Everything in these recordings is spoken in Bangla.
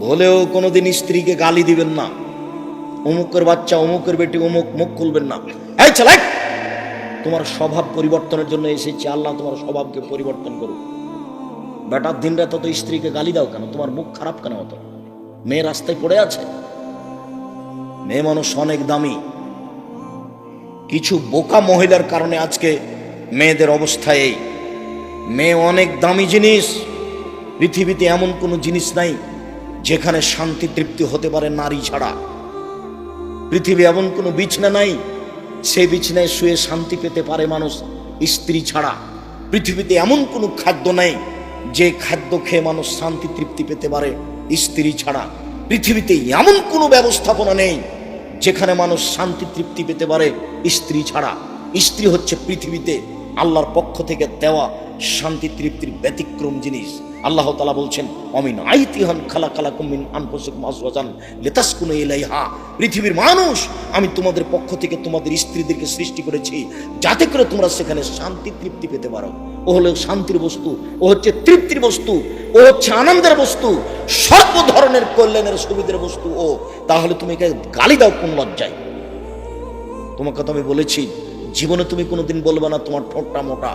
ভুলেও কোনোদিন স্ত্রীকে গালি দিবেন না। অমুকের বাচ্চা, অমুকের বেটি, অমুক মুখ খুলবেন না। এই চালাই তোমার স্বভাব পরিবর্তনের জন্য এসেছি। আল্লাহ তোমার স্বভাবকে পরিবর্তন করুক। বেটার দিন রাত তো স্ত্রীকে গালি দাও কেন? তোমার মুখ খারাপ কেন হতো মেয়ে রাস্তায় পড়ে আছে? মেয়ে মানুষ অনেক দামি। কিছু বোকা মহিলার কারণে আজকে মেয়েদের অবস্থা এই। মেয়ে অনেক দামি জিনিস। পৃথিবীতে এমন কোনো জিনিস নাই। যেখানে শান্তি তৃপ্তি হতে পারে নারী ছাড়া। পৃথিবী এমন কোনো বিছনা নাই, সেই বিছনায় শুয়ে শান্তি পেতে পারে মানুষ স্ত্রী ছাড়া। পৃথিবীতে এমন কোনো খাদ্য নাই, যে খাদ্য খেয়ে মানুষ শান্তি তৃপ্তি পেতে পারে স্ত্রী ছাড়া। পৃথিবীতে এমন কোনো ব্যবস্থাপনা নেই, যেখানে মানুষ শান্তি তৃপ্তি পেতে পারে স্ত্রী ছাড়া। স্ত্রী হচ্ছে পৃথিবীতে আল্লাহর পক্ষ থেকে দেওয়া শান্তি তৃপ্তির ব্যতিক্রম জিনিস। আল্লাহ তালা বলছেন, অমিন আইতিহান খালা খালা কুমিন আনফুসুকুম আজওয়াজান লিতাসকুনু ইলাইহা। পৃথিবীর মানুষ, আমি তোমাদের পক্ষ থেকে তোমাদের স্ত্রীদেরকে সৃষ্টি করেছি যাতে করে তোমরা সেখানে শান্তি তৃপ্তি পেতে পারো। ও হলো শান্তির বস্তু, ও হচ্ছে তৃপ্তির বস্তু, ও হচ্ছে আনন্দের বস্তু, সর্ব ধরনের কল্যাণের সুবিধের বস্তু ও। তাহলে তুমি একে গালি দাও কোন লজ্জায়? তোমাকে তো আমি বলেছি, জীবনে তুমি কোনোদিন বলবে না তোমার ঠোঁটটা মোটা।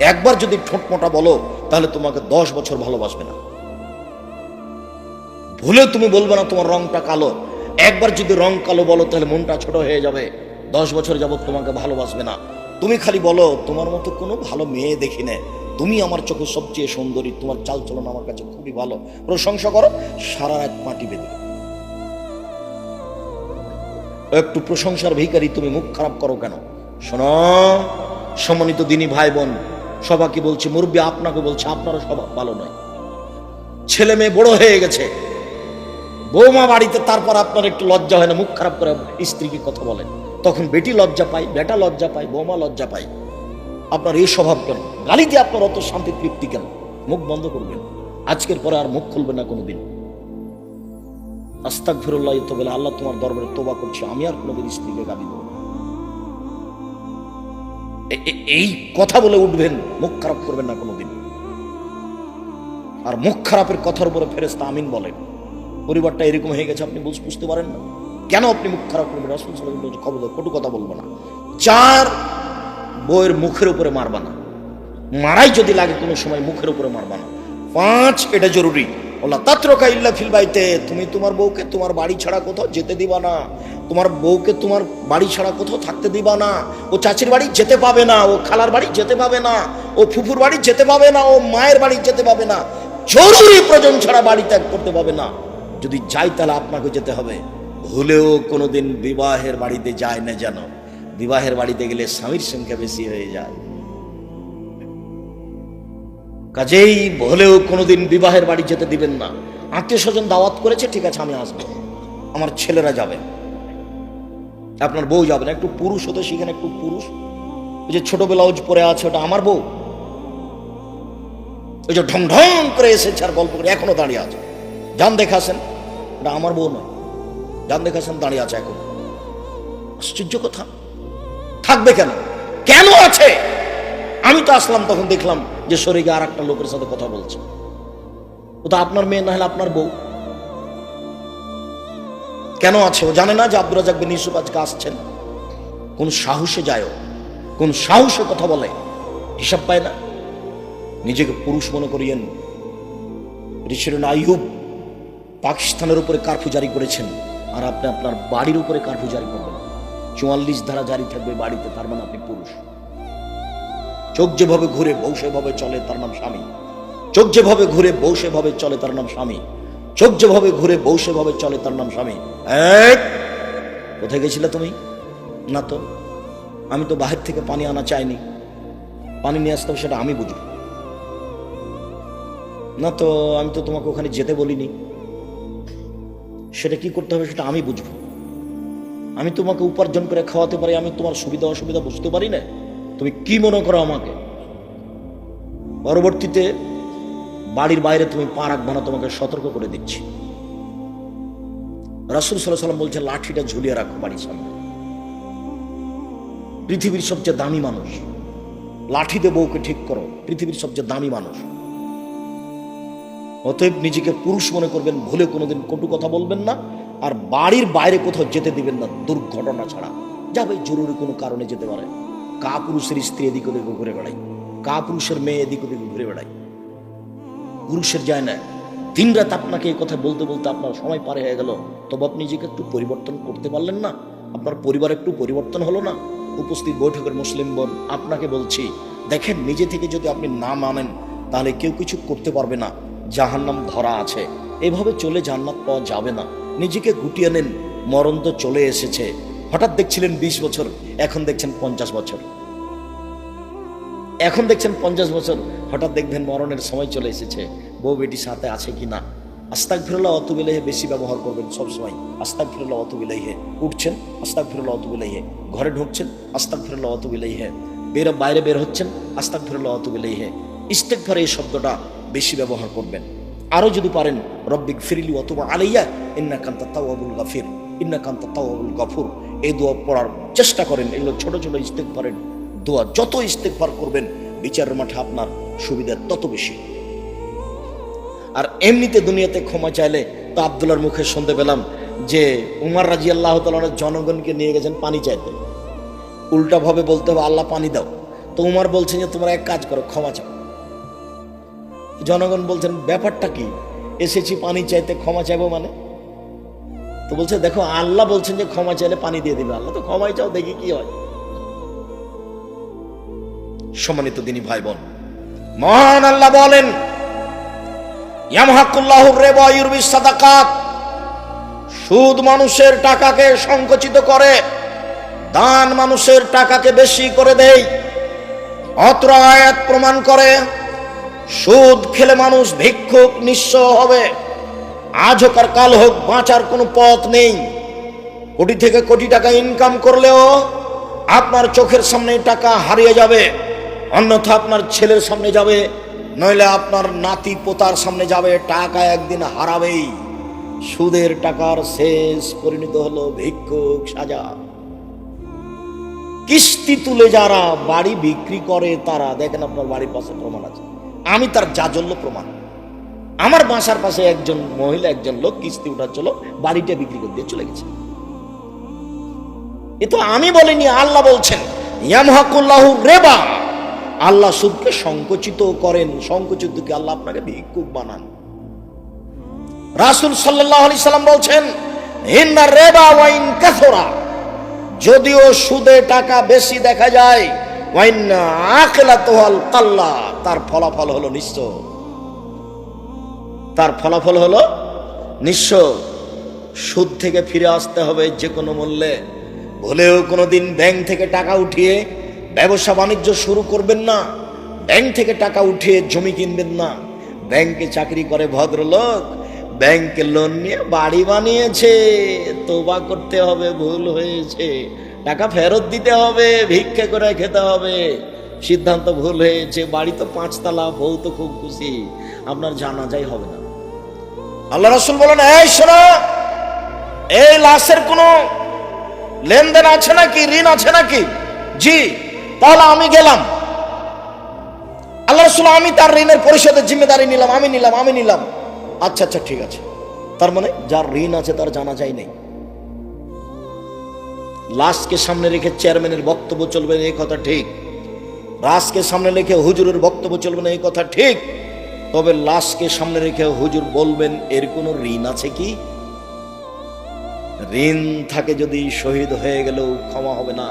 একবার যদি ঠোঁট মোটা বলো, তাহলে তোমাকে দশ বছর ভালোবাসবে না। ভুলেও তুমি বলবে না তোমার রংটা কালো। একবার যদি রং কালো বলো, তাহলে মনটা ছোট হয়ে যাবে। দশ বছর যাবত তোমাকে ভালোবাসবে না। তুমি খালি বলো, তোমার মতো কোনো ভালো মেয়ে দেখি না। তুমি আমার চোখে সবচেয়ে সুন্দরী। তোমার চাল চলন আমার কাছে খুবই ভালো। প্রশংসা করো, সারা রাত মাটি বেঁধে একটু প্রশংসার ভিখারি তুমি মুখ খারাপ করো কেন? শোনো, সম্মানিত দিনী ভাই বোন সবাইকে বলছে, মুরব্বী, আপনাকে বলছে আপনারও স্বভাব ভালো নয়। ছেলে মেয়ে বড় হয়ে গেছে। বৌমা বাড়িতে, তারপর আপনার একটু লজ্জা হয় না, মুখ খারাপ করে স্ত্রীকে কথা বলেন। তখন বেটি লজ্জা পায়, বেটা লজ্জা পায়, বৌমা লজ্জা পায়। আপনার এই স্বভাব কেন? গালি দিয়ে আপনার অত শান্তি, তৃপ্তি কেন? মুখ বন্ধ করবেন। আজকের পরে আর মুখ খুলবেন না কোনোদিন। আস্তাক ফিরুল্লাহ তো বলে, আল্লাহ তোমার দরবারে তোবা করছি, আমি আর কোনোদিন স্ত্রীকে গালি দেবো এই কথা বলে উঠবেন, মুখ খারাপ করবেন না কোনোদিন। আর মুখ খারাপের কথার উপরে ফেরেস্তা আমিন বলেন। পরিবারটা এরকম হয়ে গেছে, আপনি বুঝ- বুঝতে পারেন না। কেন আপনি মুখ খারাপ করবেন? রাসুল আলাইহি খবর কটু কথা বলব না। চার বইয়ের মুখের উপরে মারবা না। মারাই যদি লাগে কোনো সময় মুখের উপরে মারবা না। পাঁচ, এটা জরুরি। ওলা তাত্রকা ইল্লা ফিল বাইতে, তুমি তোমার বউকে তোমার বাড়ি ছাড়া কোথাও যেতে দিবা না। তোমার বউকে তোমার বাড়ি ছাড়া কোথাও থাকতে দিবা না। ও চাচির বাড়ি যেতে পাবে না, ও খালার বাড়ি যেতে পাবে না, ও ফুফুর বাড়ি যেতে পাবে না, ও মায়ের বাড়ি যেতে পাবে না। জরুরি প্রয়োজন ছাড়া বাড়ি ত্যাগ করতে পাবে না। যদি যাই তাহলে আপনাকে যেতে হবে। ভুলেও কোনোদিন বিবাহের বাড়িতে যায় না যেন। বিবাহের বাড়িতে গেলে স্বামীর সংখ্যা বেশি হয়ে যায়। কাজেই ভুলেও কোনোদিন বিবাহের বাড়ি যেতে দিবেন না। আত্মীয় স্বজন দাওয়াত করেছে, ঠিক আছে, আমি আসব। আমার ছেলেরা যাবে। আপনার বউ যাবে না, একটু পুরুষ হতে সেখানে একটু পুরুষ। ওই যে ছোট ব্লাউজ পরে আছে, ওটা আমার বউ। ওই যে ঢং ঢং করে এসেছে আর গল্প করে, এখনও দাঁড়িয়ে আছে। যান দেখাছেন ওটা আমার বউ নয়। যান দেখাছেন দাঁড়িয়ে আছে এখন। আশ্চর্য কথা। থাকবে কেন? কেন আছে? আমি তো আসলাম, তখন দেখলাম যে শরীরে আর একটা লোকের সাথে কথা বলছে। ও তো আপনার মেয়ে, না হলে আপনার বউ। কেন আছে? ও জানে না যে আব্দুল রাজাক বিন ইউসুফ আজকে আসছেন। কোন সাহসে যায়? কোন সাহসে কথা বলে? হিসাব পায় না। নিজেকে পুরুষ মনে করিয়েন। ঋষিরন আইয়ুব পাকিস্তানের উপরে কারফিউ জারি করেছেন। আর আপনি আপনার বাড়ির উপরে কারফিউ জারি করবেন। চুয়াল্লিশ ধারা জারি থাকবে বাড়িতে, তার মানে আপনি পুরুষ। চোখ যেভাবে ঘুরে বউ সেভাবে চলে, তার নাম স্বামী। চোখ যেভাবে ঘুরে বউ সেভাবে চলে, তার নাম স্বামী। চোখ যেভাবে ঘুরে বউ সেভাবে চলে, তার নাম স্বামী। এই! কোথায় গেছিলে তুমি? না তো। আমি তো বাহির থেকে পানি আনা চাইনি। পানি নিয়ে আসতে হবে, সেটা আমি বুঝব। না তো, আমি তো তোমাকে ওখানে যেতে বলিনি। সেটা কি করতে হবে, সেটা আমি বুঝব। আমি তোমাকে উপার্জন করে খাওয়াতে পারি, আমি তোমার সুবিধা অসুবিধা বুঝতে পারি না? তুমি কি মনে করো আমাকে? পরবর্তীতে বাড়ির বাইরে তুমি পা রাখবে না, তোমাকে সতর্ক করে দিচ্ছি। রাসুল সাল্লাহ সাল্লাম বলছে লাঠিটা ঝুলিয়ে রাখো বাড়ির সামনে। পৃথিবীর সবচেয়ে দামি মানুষ। লাঠি দিয়ে বউকে ঠিক করো, পৃথিবীর সবচেয়ে দামি মানুষ। অতএব নিজেকে পুরুষ মনে করবেন, ভুলে কোনোদিন কটু কথা বলবেন না, আর বাড়ির বাইরে কোথাও যেতে দিবেন না, দুর্ঘটনা ছাড়া। যাবে জরুরি কোনো কারণে যেতে পারে। কা পুরুষের স্ত্রী এদিক ওদিক ঘুরে বেড়ায় কা পুরুষের মেয়ে এদিক ওদিক ঘুরে বেড়ায় পুরুষের যায় না দিন রাত আপনাকে এই কথা বলতে বলতে আপনার সময় পার হয়ে গেল তবে আপনি নিজেকে একটু পরিবর্তন করতে পারলেন না আপনার পরিবার একটু পরিবর্তন হলো না উপস্থিত বৈঠকের মুসলিম বোন আপনাকে বলছি দেখেন নিজে থেকে যদি আপনি না মানেন তাহলে কেউ কিছু করতে পারবে না জাহান্নাম ধরা আছে এভাবে চলে জান্নাত পাওয়া যাবে না নিজেকে গুটিয়ে নেন মরণ তো চলে এসেছে হঠাৎ দেখছিলেন বিশ বছর, এখন দেখছেন পঞ্চাশ বছর। এখন দেখছেন পঞ্চাশ বছর, হঠাৎ দেখবেন মরণের সময় চলে এসেছে। বউ বেটি সাথে আছে কি না? আস্তাক ফিরল্লাহ অত বিলাহে বেশি ব্যবহার করবেন সবসময়। আস্তাক ফিরল্লাহ অত বিলাহে উঠছেন আস্তাক ফিরল্লাহ অত বিলাহে ঘরে ঢুকছেন আস্তাক ফিরল্লাহ অত বিলাহে বের বাইরে বের হচ্ছেন আস্তাক ফিরল্লাহ অত বিলাহে ইস্তেকফারে এই শব্দটা বেশি ব্যবহার করবেন। আরও যদি পারেন, রব্বিক ফিরিলি অথবা আলাইয়া ইন্না কান্তা তাওয়াবুল গাফির ইন্না কান্তা তাওয়াবুল গাফুর। এই দোয়া পড়ার চেষ্টা করেন এগুলো ছোট ছোট ইস্তেকফারের দোয়া যত ইস্তেকবার করবেন, বিচারের মাঠে আপনার সুবিধা তত বেশি। আর এমনিতে দুনিয়াতে ক্ষমা চাইলে তো আবদুল্লার মুখে শুনতে পেলাম যে উমার রাজি আল্লাহ তালার জনগণকে নিয়ে গেছেন পানি চাইতে। উল্টাভাবে বলতে হবে, আল্লাহ পানি দাও। তো উমার বলছেন যে, তোমরা এক কাজ করো, ক্ষমা চাও। জনগণ বলছেন, ব্যাপারটা কি? এসেছি পানি চাইতে, ক্ষমা চাইব মানে? তো বলছে, দেখো, আল্লাহ বলছেন যে ক্ষমা চাইলে পানি দিয়ে দিবে। আল্লাহ তো ক্ষমাই চাও, দেখি কি হয়। সম্মানিত দিনী ভাই বোন মহান আল্লাহ বলেন সুদ মানুষের টাকাকে সংকুচিত করে, দান মানুষের টাকাকে বেশি করে দেয়। অত্র আয়াত প্রমাণ করে সুদ খেলে মানুষ ভিক্ষুক, নিঃস্ব হবে। আজ হোক আর কাল হোক, বাঁচার কোনো পথ নেই। কোটি থেকে কোটি টাকা ইনকাম করলেও আপনার চোখের সামনে টাকা হারিয়ে যাবে। অন্যথা আপনার ছেলের সামনে যাবে, নইলে আপনার নাতি পোতার সামনে যাবে, টাকা একদিন হারাবেই। সুদের টাকার শেষ পরিণত হলো ভিক্ষুক সাজা। কিস্তি তুলে যারা বাড়ি বিক্রি করে, তারা, দেখেন আপনার বাড়ির পাশে প্রমাণ আছে। আমি তার জাজল্য প্রমাণ। আমার বাসার পাশে একজন মহিলা, একজন লোক কিস্তি উঠাচ্ছিল বাড়িটা বিক্রি করে দিয়ে চলে গেছে। এ তো আমি বলিনি, আল্লাহ বলছেন রেবা। আল্লাহ সুদকে সংকুচিত করেন সংকুচিতকে আল্লাহ আপনাকে ভিক্ষুক বানান। রাসূল আলাইহি সাল্লাম বলছেন, ইন্না রেবা ওয়াইন কাসরা। যদিও সুদে টাকা বেশি দেখা যায় ওয়াইন আকিলাতুল কাল্লা তার ফলাফল হলো নিঃস্ব। তার ফলাফল হলো নিঃস্ব। সুদ থেকে ফিরে আসতে হবে যে কোনো মূল্যে। ভুলেও কোনোদিন ব্যাংক থেকে টাকা উঠিয়ে ব্যবসা বাণিজ্য শুরু করবেন না। ব্যাংক থেকে টাকা উঠিয়ে জমি কিনবেন না। ব্যাংকে চাকরি করে ভদ্রলোক। ব্যাংকে লোন নিয়ে বাড়ি বানিয়েছে। তোবা করতে হবে, ভুল হয়েছে। টাকা ফেরত দিতে হবে, ভিক্ষে করে খেতে হবে। সিদ্ধান্ত ভুল হয়েছে, বাড়ি তো পাঁচতলা, বউ তো খুব খুশি, আপনার জানাজাই হবে না। আল্লাহ রসুল বলেন, এই শোনো, এই লাশের কোনো লেনদেন আছে নাকি, ঋণ আছে নাকি? জি, তাহলে আমি গেলাম। আল্লাহ রসুল, আমি তার ঋণের পরিশোধের জিম্মেদারি নিলাম, আমি নিলাম আমি নিলাম। আচ্ছা আচ্ছা ঠিক আছে। তার মানে যার ঋণ আছে তার জানা যায় নেই। লাশকে সামনে রেখে চেয়ারম্যানের বক্তব্য চলবে এই কথা ঠিক। লাশকে সামনে রেখে হুজুরের বক্তব্য চলবে না, এই কথা ঠিক। তবে লাশকে সামনে রেখে হুজুর বলবেন, এর কোনো ঋণ আছে কি? ঋণ থাকে যদি শহীদ হয়ে গেলেও ক্ষমা হবে না।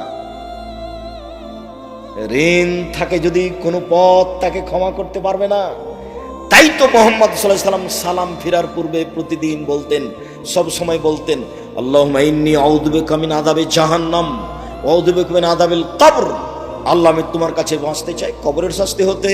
ঋণ থাকে যদি কোনো পথ তাকে ক্ষমা করতে পারবে না। তাই তো মোহাম্মদ সাল্লাম সালাম ফিরার পূর্বে প্রতিদিন বলতেন, সব সময় বলতেন আল্লাহ ইন্নি আউদবে কামিন আদাবে জাহান্নাম আউদবে কামিন আদাবিল কবর। আল্লাহ, আমি তোমার কাছে বাঁচতে চাই, কবরের শাস্তি হতে।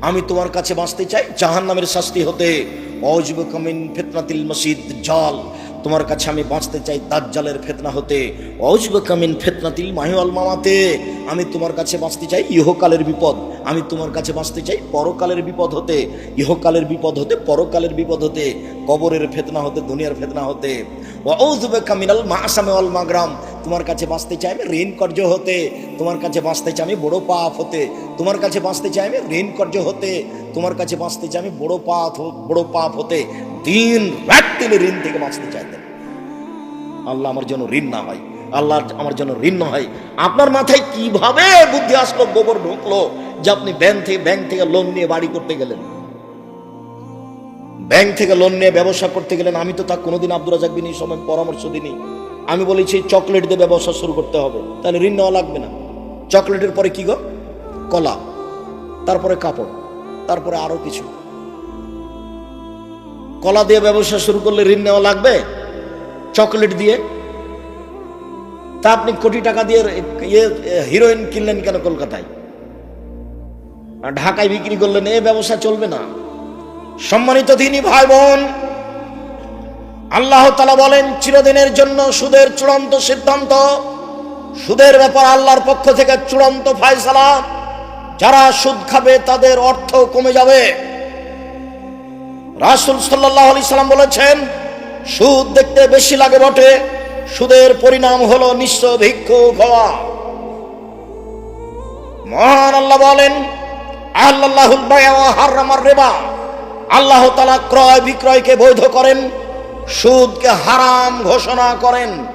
আমি তোমার কাছে বাঁচতে চাই জাহান নামের শাস্তি হতে। অজব কামিন ফেতনাতিল মসজিদ, জল। তোমার কাছে আমি বাঁচতে চাই, দাজ্জালের ফেতনা হতে। অজব কামিন ফেতনাতিল মাহিওয়াল মামাতে। আমি তোমার কাছে বাঁচতে চাই, ইহকালের বিপদ। আমি তোমার কাছে বাঁচতে চাই, পরকালের বিপদ হতে। ইহকালের বিপদ হতে, পরকালের বিপদ হতে। কবরের ফেতনা হতে, দুনিয়ার ফেতনা হতে। অজবে মা মাসামে অল মাগ্রাম। তোমার কাছে বাঁচতে চাই আমি ঋণ কর্য হতে তোমার কাছে বাঁচতে চাই আমি বড় পাপ হতে তোমার কাছে বাঁচতে চাই আমি ঋণ কর্য হতে তোমার কাছে বাঁচতে চাই আমি বড় পাপ বড় পাপ হতে দিন রাত তিনি ঋণ থেকে বাঁচতে চাইতেন আল্লাহ আমার জন্য ঋণ না হয়, আল্লাহ আমার জন্য ঋণ না হয়। আপনার মাথায় কীভাবে বুদ্ধি আসলো, গোবর ঢুকলো যে আপনি ব্যাংক থেকে ব্যাংক থেকে লোন নিয়ে বাড়ি করতে গেলেন? ব্যাংক থেকে লোন নিয়ে ব্যবসা করতে গেলেন, আমি তো তা কোনোদিন আব্দুল রাজাক বিন সময় পরামর্শ দিইনি। আমি বলেছি চকলেট দিয়ে ব্যবসা শুরু করতে হবে। তাহলে ঋণ নেওয়া লাগবে না। চকলেটের পরে কি গো? কলা। তারপরে কাপড়। তারপরে আরও কিছু। কলা দিয়ে ব্যবসা শুরু করলে ঋণ নেওয়া লাগবে? চকলেট দিয়ে? তা আপনি কোটি টাকা দিয়ে ইয়ে হিরোইন কিনলেন কেন কলকাতায়? ঢাকায় বিক্রি করলেন, এ ব্যবসা চলবে না। সম্মানিত দিনী ভাই বোন আল্লাহ তালা বলেন, চিরদিনের জন্য সুদের চূড়ান্ত সিদ্ধান্ত। সুদের ব্যাপার আল্লাহর পক্ষ থেকে চূড়ান্ত ফায়সালা। যারা সুদ খাবে, তাদের অর্থ কমে যাবে। রাসুল সাল্লাহ আলি সাল্লাম বলেছেন, সুদ দেখতে বেশি লাগে বটে, সুদের পরিণাম হলো নিঃস্ব ভিক্ষুক হওয়া। মহান আল্লাহ বলেন হারামার রেবা। আল্লাহ তালা ক্রয় বিক্রয়কে বৈধ করেন। সুদকে হারাম ঘোষণা করেন।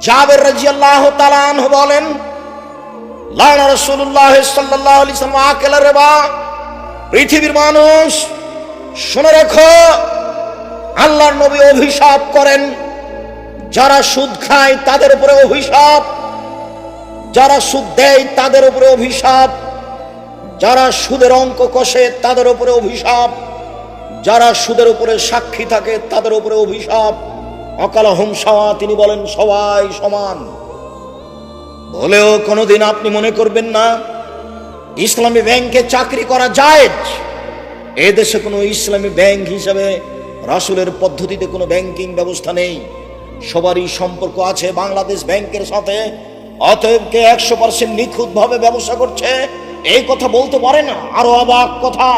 জাবের রাজি আল্লাহ তালান বলেন, লানা রসুল্লাহ পৃথিবীর মানুষ, শুনে রেখো, আল্লাহর নবী অভিশাপ করেন। যারা সুদ খায় তাদের উপরে অভিশাপ, যারা সুদ দেয় তাদের উপরে অভিশাপ, যারা সুদের অঙ্ক কষে তাদের উপরে অভিশাপ। যারা সুদের উপরে সাক্ষী থাকে, তাদের উপরে অভিশাপ। অকাল হংসাওয়া তিনি বলেন, সবাই সমান। বলেও কোনোদিন আপনি মনে করবেন না, ইসলামী ব্যাংকে চাকরি করা যায় এ দেশে কোনো ইসলামী ব্যাংক হিসাবে রাসুলের পদ্ধতিতে কোনো ব্যাংকিং ব্যবস্থা নেই। সবারই সম্পর্ক আছে বাংলাদেশ ব্যাংকের সাথে। অতএব কে একশো পার্সেন্ট নিখুঁতভাবে ব্যবসা করছে, এই কথা বলতে পারে না। আরও অবাক কথা।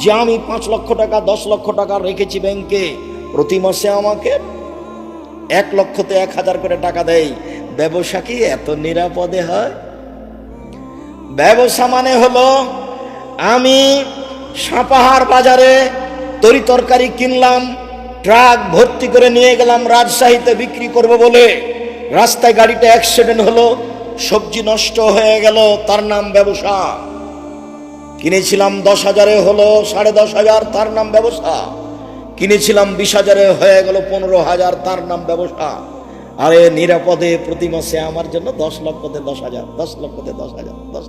যে আমি পাঁচ লক্ষ টাকা, দশ লক্ষ টাকা রেখেছি ব্যাংকে, প্রতি মাসে আমাকে এক লক্ষতে এক হাজার করে টাকা দেয়। ব্যবসা কি এত নিরাপদে হয়? ব্যবসা মানে হলো, আমি সাপাহার বাজারে তরি তরকারি কিনলাম, ট্রাক ভর্তি করে নিয়ে গেলাম, রাজশাহীতে বিক্রি করব বলে। রাস্তায় গাড়িটা অ্যাক্সিডেন্ট হলো, সবজি নষ্ট হয়ে গেল, তার নাম ব্যবসা। কিনেছিলাম দশ হাজারে হলো সাড়ে দশ হাজার, তার নাম ব্যবসা। কিনেছিলাম বিশ হাজারে, হয়ে গেল পনেরো হাজার, তার নাম ব্যবসা। আরে নিরাপদে প্রতি মাসে আমার জন্য দশ লক্ষতে দশ হাজার, দশ লক্ষতে দশ হাজার, দশ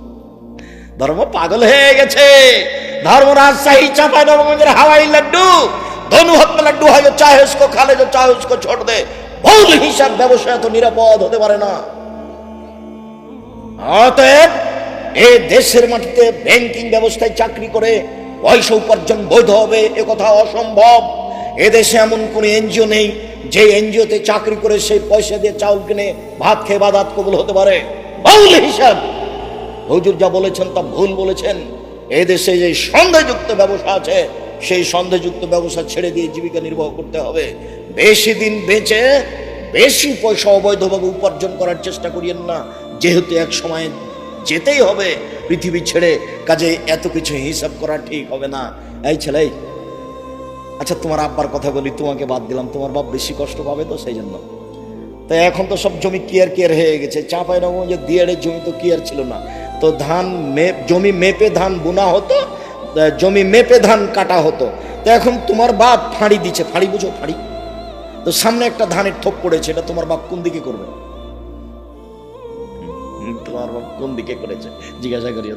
ধর্ম পাগল হয়ে গেছে। ধর্ম রাজশাহী চাঁপাই নবগঞ্জের হাওয়াই লাড্ডু। ধনু হক লাড্ডু হয় চাহে উসকো খালে, যে চাহে ছোট দে। বৌদ্ধ হিসাব ব্যবসা এত নিরাপদ হতে পারে না। অতএব এই দেশের মাটিতে ব্যাংকিং ব্যবস্থায় চাকরি করে পয়সা উপার্জন বৈধ হবে, এ কথা অসম্ভব। এদেশে এমন কোন এনজিও নেই, যে এনজিওতে চাকরি করে সেই পয়সা দিয়ে চাউল কিনে ভাত খেয়ে বাদাত কবুল হতে পারে। বাউল হিসাব। হুজুর যা বলেছেন তা ভুল বলেছেন। এদেশে যে সন্দেহযুক্ত ব্যবসা আছে, সেই সন্দেহযুক্ত ব্যবসা ছেড়ে দিয়ে জীবিকা নির্বাহ করতে হবে। বেশি দিন বেঁচে বেশি পয়সা অবৈধভাবে উপার্জন করার চেষ্টা করিয়েন না, যেহেতু এক সময় যেতেই হবে। পৃথিবী ছেড়ে কাজে এত কিছু হিসাব করা ঠিক হবে না। এই ছেলে আচ্ছা তোমার আব্বার কথা বলি, তোমাকে বাদ দিলাম। তোমার বাপ বেশি কষ্ট পাবে তো সেই জন্য তো এখন তো সব জমি কিয়ার কিয়ার হয়ে গেছে। চাঁপাই নবগঞ্জে দিয়ারের জমি তো কিয়ার ছিল না। তো ধান জমি মেপে ধান বোনা হতো জমি মেপে ধান কাটা হতো। তো এখন তোমার বাপ ফাঁড়ি দিচ্ছে। ফাঁড়ি বুঝো, ফাঁড়ি। তো সামনে একটা ধানের থোপ পড়েছে, এটা তোমার বাপ কোন দিকে করবে? তোমার বাপ কোন দিকে করেছে? জিজ্ঞাসা করিও।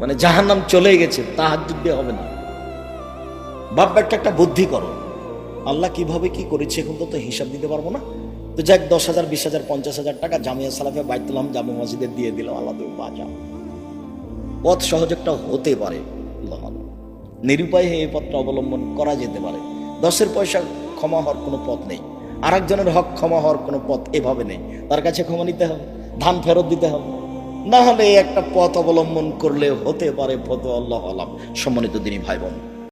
মানে যাহার নাম চলে গেছে তাহার যুদ্ধে হবে না। বাপ একটা একটা বুদ্ধি করো। আল্লাহ কীভাবে কি করেছে এখন তো হিসাব দিতে পারব না। তো যাক দশ হাজার বিশ হাজার পঞ্চাশ হাজার টাকা জামিয়া সালাফে বাইতুলাম জামে মসজিদে দিয়ে দিলাম আল্লাহ তুমি বাঁচাও। পথ সহযোগটা হতে পারে। নিরুপায় হয়ে এই পথটা অবলম্বন করা যেতে পারে। দশের পয়সা ক্ষমা হওয়ার কোনো পথ নেই। আরেকজনের হক ক্ষমা হওয়ার কোনো পথ এভাবে নেই। তার কাছে ক্ষমা নিতে হবে, ধান ফেরত দিতে হবে। না হলে একটা পথ অবলম্বন করলে হতে পারে ফতো আল্লাহ আলাম। সম্মানিত দিনী ভাই বোন